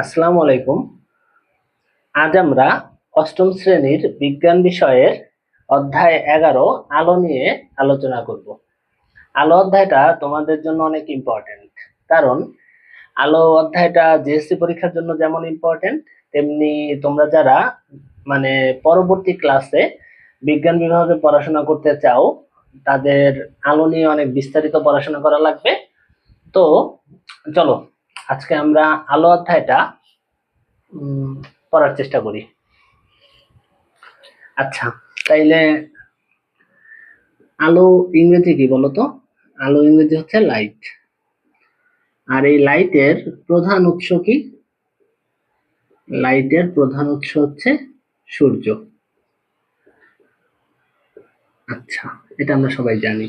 আসসালামু আলাইকুম। আজ আমরা অষ্টম শ্রেণির বিজ্ঞান বিষয়ের অধ্যায় এগারো, আলো নিয়ে আলোচনা করব। আলো অধ্যায়টা তোমাদের জন্য অনেক ইম্পর্টেন্ট কারণ আলো অধ্যায়টা জিএসসি পরীক্ষার জন্য যেমন ইম্পর্টেন্ট তেমনি তোমরা যারা মানে পরবর্তী ক্লাসে বিজ্ঞান বিভাগে পড়াশোনা করতে চাও, তাদের আলো নিয়ে অনেক বিস্তারিত পড়াশোনা করা লাগবে। তো চলো আজকে আমরা আলো অধ্যায়টা পড়ার চেষ্টা করি। আচ্ছা তাইলে আলো ইংরেজি কি বলতো? আলো ইংরেজি হচ্ছে লাইট। আর এই লাইটের প্রধান উৎস কি? লাইটের প্রধান উৎস হচ্ছে সূর্য। আচ্ছা এটা আমরা সবাই জানি।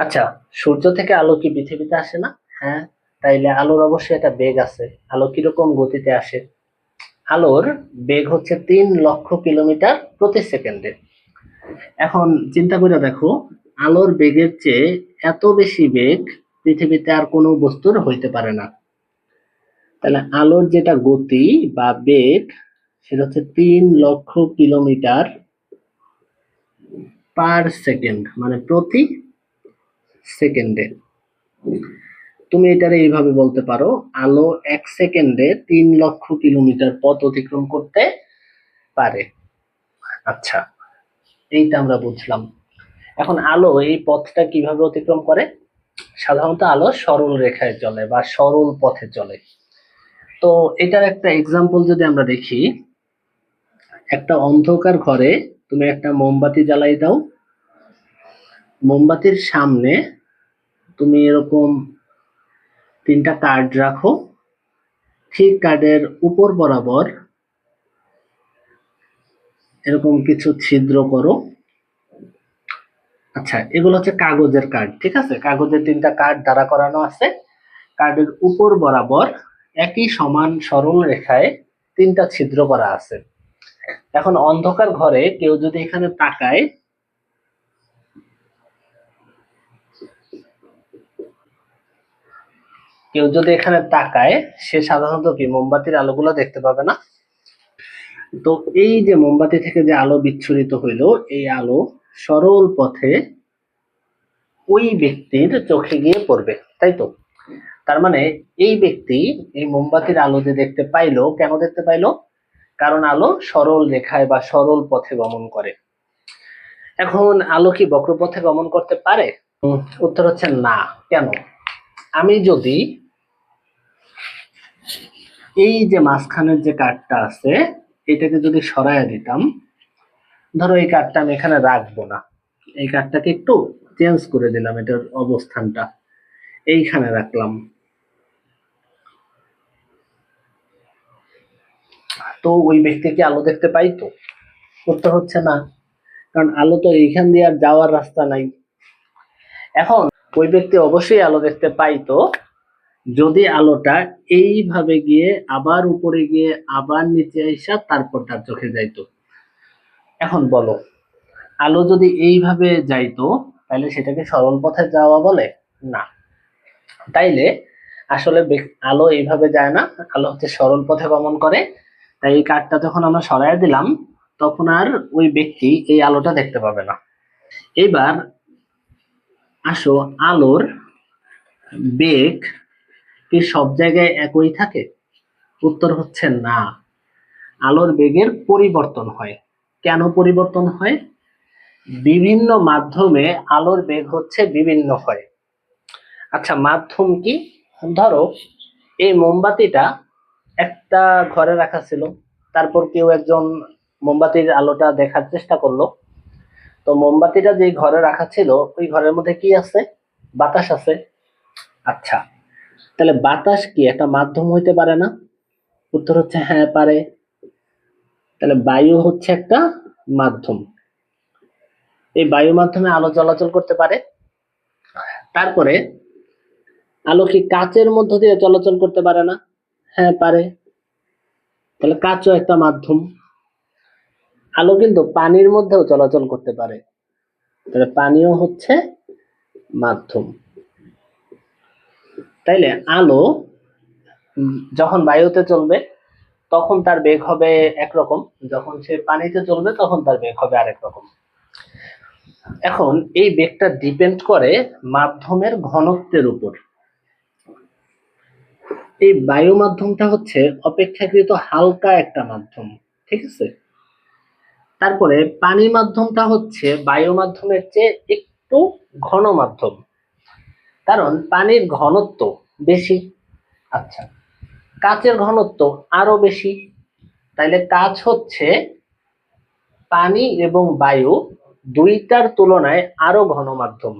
আচ্ছা সূর্য থেকে আলো কি পৃথিবীতে আসে না? হ্যাঁ তাইলে আলোর অবশ্যই একটা বেগ আছে। আলো কীরকম গতিতে আসে? আলোর বেগ হচ্ছে তিন লক্ষ কিলোমিটার প্রতি সেকেন্ডে। এখন চিন্তা করে দেখো, আলোর বেগের চেয়ে এত বেশি বেগ পৃথিবীতে আর কোনো বস্তুর হইতে পারে না। তাহলে আলোর যেটা গতি বা বেগ, সেটা হচ্ছে তিন লক্ষ কিলোমিটার পার সেকেন্ড মানে প্রতি সেকেন্ডে। তুমি এটারে এইভাবে বলতে পারো, আলো এক সেকেন্ডে তিন লক্ষ কিলোমিটার পথ অতিক্রম করতে পারে। আচ্ছা এইটা আমরা বুঝলাম। এখন আলো এই পথটা কীভাবে অতিক্রম করে? সাধারণত আলো সরল রেখায় চলে বা সরল পথে চলে। তো এটার একটা এক্সাম্পল যদি আমরা দেখি, একটা অন্ধকার ঘরে তুমি একটা মোমবাতি জ্বালাই দাও। মোমবাতির সামনে তুমি এরকম তিনটা কার্ড রাখো। ঠিক কার্ডের উপর বরাবর এরকম কিছু ছিদ্র করো। আচ্ছা এগুলো হচ্ছে কাগজের কার্ড ঠিক আছে? কাগজের তিনটা কার্ড দ্বারা করানো আছে। কার্ডের উপর বরাবর একই সমান সরল রেখায় তিনটা ছিদ্র করা আছে। এখন অন্ধকার ঘরে কেউ যদি এখানে তাকায় কেউ যদি এখানে তাকায়, সে সাধারণত কি মোমবাতির আলোগুলো দেখতে পাবে না? তো এই যে মোমবাতি থেকে যে আলো বিচ্ছুরিত হইল, এই আলো সরল পথে ওই ব্যক্তির চোখে গিয়ে পড়বে, তাই তো? তার মানে এই ব্যক্তি এই মোমবাতির আলো যে দেখতে পাইলো, কেন দেখতে পাইলো? কারণ আলো সরল রেখায় বা সরল পথে গমন করে। এখন আলো কি বক্রপথে গমন করতে পারে? উত্তর হচ্ছে না। কেন? আমি যদি এই যে মাঝখানের যে কাঠটা আছে, এটাকে যদি সরাইয়া দিতাম, ধরো এই কাঠটা আমি এখানে রাখব না। এই কাঠটাকে একটু চেঞ্জ করে দিলাম এটার অবস্থানটা। এইখানে রাখলাম। তো ওই ব্যক্তি কি আলো দেখতে পাইতো উত্তর হচ্ছে না। কারণ আলো তো এইখান দিয়ে আর যাওয়ার রাস্তা নাই। এখন ওই ব্যক্তি অবশ্যই আলো দেখতে পাইতো যদি আলোটা এইভাবে গিয়ে আবার উপরে গিয়ে আবার নিচে আইসা তারপর তার চোখে যাইতো। এখন বলো, আলো যদি এইভাবে যাইতো তাহলে সেটাকে সরল পথে যাওয়া বলে? না। তাইলে আসলে আলো এইভাবে যায় না, আলো হচ্ছে সরল পথে গমন করে। তাই এই কাঠটা যখন আমরা সরাই দিলাম, তখন আর ওই ব্যক্তি এই আলোটা দেখতে পাবে না। এবার আসো আলোর বেগ কি সব জায়গায় একই থাকে? উত্তর হচ্ছে না। আলোর বেগের পরিবর্তন হয়। কেন পরিবর্তন হয়? বিভিন্ন মাধ্যমে আলোর বেগ হচ্ছে বিভিন্ন হয়। আচ্ছা মাধ্যম কি? ধরো, এই মোমবাতিটা একটা ঘরে রাখা ছিল। তারপর কেউ একজন মোমবাতির আলোটা দেখার চেষ্টা করল। তো মোমবাতিটা যে ঘরে রাখা ছিল, ওই ঘরের মধ্যে কি আছে? বাতাস আছে। আচ্ছা তাহলে বাতাস কি একটা মাধ্যম হইতে পারে না? উত্তর হচ্ছে হ্যাঁ পারে। তাহলে বায়ু হচ্ছে একটা মাধ্যম। এই বায়ু মাধ্যমে আলো চলাচল করতে পারে। তারপরে আলো কি কাচের মধ্য দিয়ে চলাচল করতে পারে না? হ্যাঁ পারে। তাহলে কাচও একটা মাধ্যম। আলো কিন্তু পানির মধ্যেও চলাচল করতে পারে। তাহলে পানিও হচ্ছে মাধ্যম। তাইলে আলো যখন বায়ুতে চলবে, তখন তার বেগ হবে একরকম। যখন সে পানিতে চলবে, তখন তার বেগ হবে আরেক রকম। এখন এই বেগটা ডিপেন্ড করে মাধ্যমের ঘনত্বের উপর। এই বায়ু মাধ্যমটা হচ্ছে অপেক্ষাকৃত হালকা একটা মাধ্যম, ঠিক আছে? তারপরে পানি মাধ্যমটা হচ্ছে বায়ু মাধ্যমের চেয়ে একটু ঘন মাধ্যম। কারণ পানির ঘনত্ব বেশি। আচ্ছা কাচের ঘনত্ব আরও বেশি। তাইলে কাচ হচ্ছে পানি এবং বায়ু দুইটার তুলনায় আরও ঘন মাধ্যম।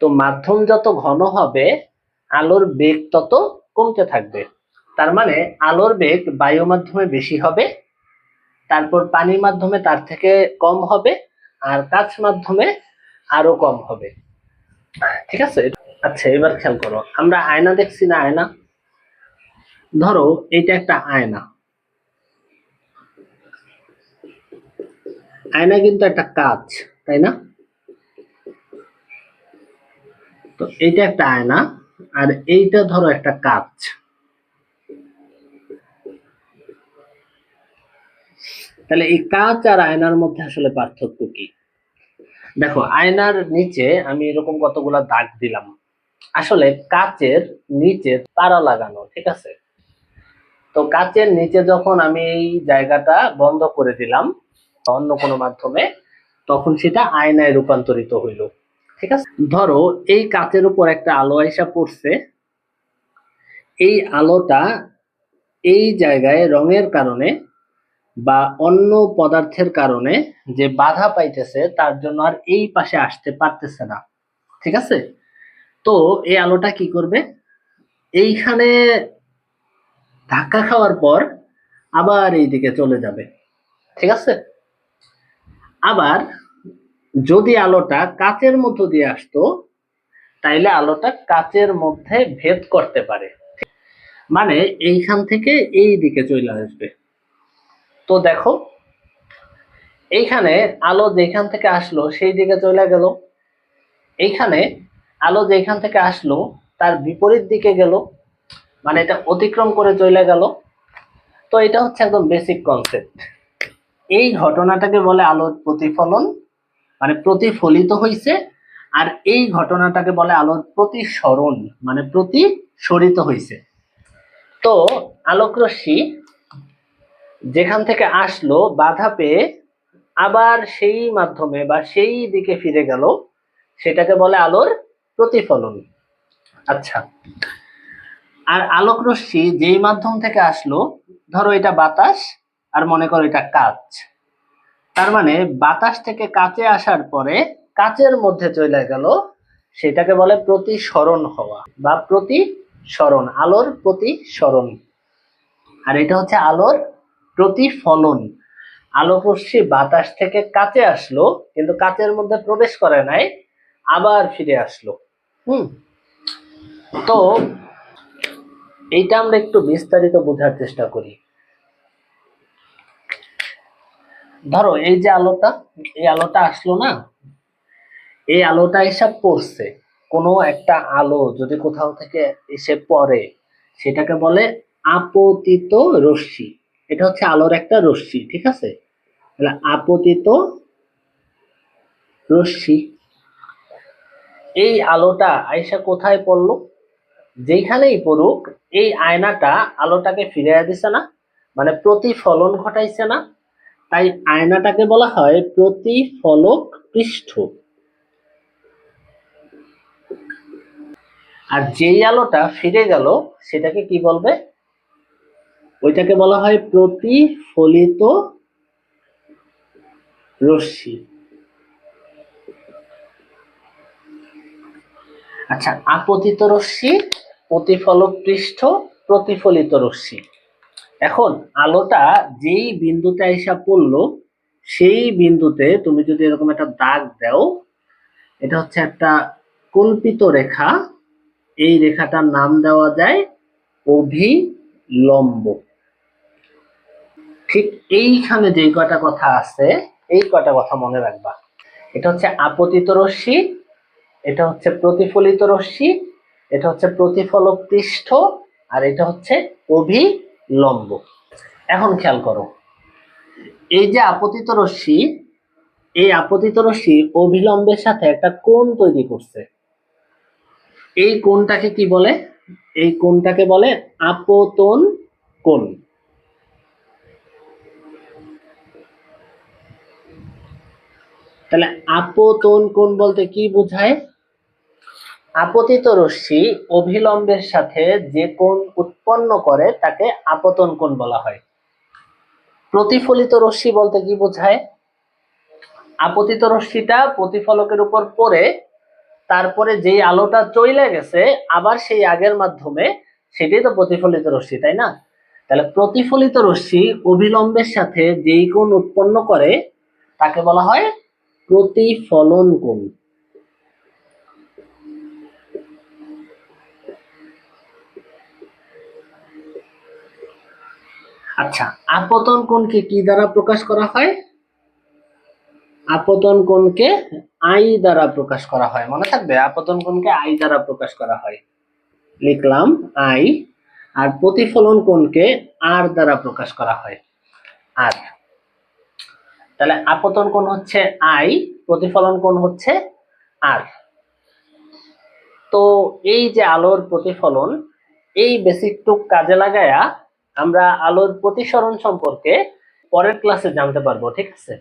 তো মাধ্যম যত ঘন হবে, আলোর বেগ তত কমতে থাকবে। তার মানে আলোর বেগ বায়ু মাধ্যমে বেশি হবে, তারপর পানির মাধ্যমে তার থেকে কম হবে, আর কাচ মাধ্যমে আরও কম হবে। ঠিক আছে? আচ্ছা এবার খেয়াল করো। আমরা আয়না দেখছি না আয়না? ধরো এটা একটা আয়না। আয়না কিন্তু একটা কাচ তাই না? তো এইটা একটা আয়না, আর এইটা ধরো একটা কাচ তাহলে এই কাচ আর আয়নার মধ্যে আসলে পার্থক্য কি? দেখো, আয়নার নিচে আমি এরকম কতগুলা দাগ দিলাম। আসলে কাচের নিচে তারা লাগানো, ঠিক আছে? তো কাচের নিচে যখন আমি এই জায়গাটা বন্ধ করে দিলাম, অন্য কোনো মাধ্যমে, তখন সেটা আয়নায় রূপান্তরিত হইল, ঠিক আছে? ধরো, এই কাচের উপর একটা আলো আইসা পড়ছে। এই আলোটা এই জায়গায় রঙের কারণে বা অন্য পদার্থের কারণে যে বাধা পাইতেছে, তার জন্য আর এই পাশে আসতে পারতেছে না, ঠিক আছে? তো এই আলোটা কি করবে? এইখানে ধাক্কা খাওয়ার পর আবার এই দিকে চলে যাবে। ঠিক আছে? আবার যদি আলোটা কাচের মধ্য দিয়ে আসতো, তাইলে আলোটা কাচের মধ্যে ভেদ করতে পারে। মানে এইখান থেকে এই দিকে চলে আসবে। তো দেখো, এইখানে আলো যেখান থেকে আসলো সেই দিকে চলে গেল। এইখানে আলো যেখান থেকে আসলো, তার বিপরীত দিকে গেল মানে এটা অতিক্রম করে চলে গেল। তো এটা হচ্ছে একদম বেসিক কনসেপ্ট এই ঘটনাটাকে বলে আলোর প্রতিফলন মানে প্রতিফলিত হইছে, আর এই ঘটনাটাকে বলে আলোর প্রতিসরণ মানে প্রতিসরিত হইছে। তো আলোকরশ্মি যেখান থেকে আসলো, বাধা পেয়ে আবার সেই মাধ্যমে বা সেই দিকে ফিরে গেল, সেটাকে বলে আলোর প্রতিফলন। আচ্ছা। আর আলোক রশ্মি যেই মাধ্যম থেকে আসলো, ধরো এটা বাতাস আর মনে করো এটা কাচ। তার মানে বাতাস থেকে কাচে আসার পরে কাচের মধ্যে চলে গেল, সেটাকে বলে প্রতিসরণ হওয়া বা প্রতিসরণ, আলোর প্রতিসরণ। আর এটা হচ্ছে আলোর প্রতিফলন। আলোক বাতাস থেকে কাছে আসলো, কিন্তু কাচের মধ্যে প্রবেশ করে নাই, আবার ফিরে আসলো। হুম। তো এইটা আমরা একটু বিস্তারিত বোঝার চেষ্টা করি। ধরো, এই যে আলোটা, এই আলোটা আসলো না? এই আলোটা এসে পড়ছে। কোনো একটা আলো যদি কোথাও থেকে এসে পড়ে, সেটাকে বলে আপতিত রশ্মি। এটা হচ্ছে আলোর একটা রশ্মি, ঠিক আছে? আপতিত রশ্মি এই আলোটা আয়সা কোথায় পড়ল? যেখানেই পড়ুক, এই আয়নাটা আলোটাকে ফিরিয়ে দিছে না মানে প্রতিফলন ঘটাইছে না। তাই আয়নাটাকে বলা হয় প্রতিফলক পৃষ্ঠ। আর যেই আলোটা ফিরে গেল, সেটাকে কি বলবে? ওইটাকে বলা হয় প্রতিফলিত রশ্মি। আচ্ছা আপতিত রশ্মি প্রতিফলক পৃষ্ঠ প্রতিফলিত রশ্মি। এখন আলোটা যেই বিন্দুতে আইসা পড়ল, সেই বিন্দুতে তুমি যদি এরকম একটা দাগ দাও, এটা হচ্ছে একটা কল্পিত রেখা। এই রেখাটার নাম দেওয়া যায় অভিলম্ব। ঠিক এইখানে যেই কটা কথা আছে, এই কটা কথা মনে রাখবা। এটা হচ্ছে আপতিত রশ্মি এটা হচ্ছে প্রতিফলিত রশ্মি, এটা হচ্ছে প্রতিফলক পৃষ্ঠ আর এটা হচ্ছে অভিলম্ব। এখন খেয়াল করো, এই যে আপতিত রশ্মি, এই আপতিত রশ্মি অভিলম্বের সাথে একটা কোণ তৈরি করছে। এই কোণটাকে কি বলে? এই কোণটাকে বলে আপতন কোণ। তাহলে আপতন কোণ বলতে কি বোঝায়? আপতিত রশ্মি অভিলম্বের সাথে যে কোণ উৎপন্ন করে তাকে আপতন কোণ বলা হয়। প্রতিফলিত রশ্মি বলতে কি বোঝায়? আপতিত রশ্মিটা প্রতিফলকের উপর পড়ে, তারপরে যেই আলোটা চলে গেছে, আবার সেই আগের মাধ্যমে সেটাই তো প্রতিফলিত রশ্মি, তাই না? তাহলে প্রতিফলিত রশ্মি অভিলম্বের সাথে যেই কোণ উৎপন্ন করে, তাকে বলা হয় প্রতিফলন কোণ। আচ্ছা আপতন কোণকে কি দ্বারা প্রকাশ করা হয়? আপতন কোণকে আই দ্বারা প্রকাশ করা হয়। মনে থাকবে? আপতন কোণকে আই দ্বারা প্রকাশ করা হয়। লিখলাম আই, আর প্রতিফলন কোণকে আর দ্বারা প্রকাশ করা হয়। আর, তাহলে আপতন কোণ হচ্ছে আই, প্রতিফলন কোণ হচ্ছে আর। তো এই যে আলোর প্রতিফলন, এই বেসিকটুক কাজে লাগায়া আমরা আলোর প্রতিসরণ সম্পর্কে পরের ক্লাসে জানতে পারব ঠিক আছে?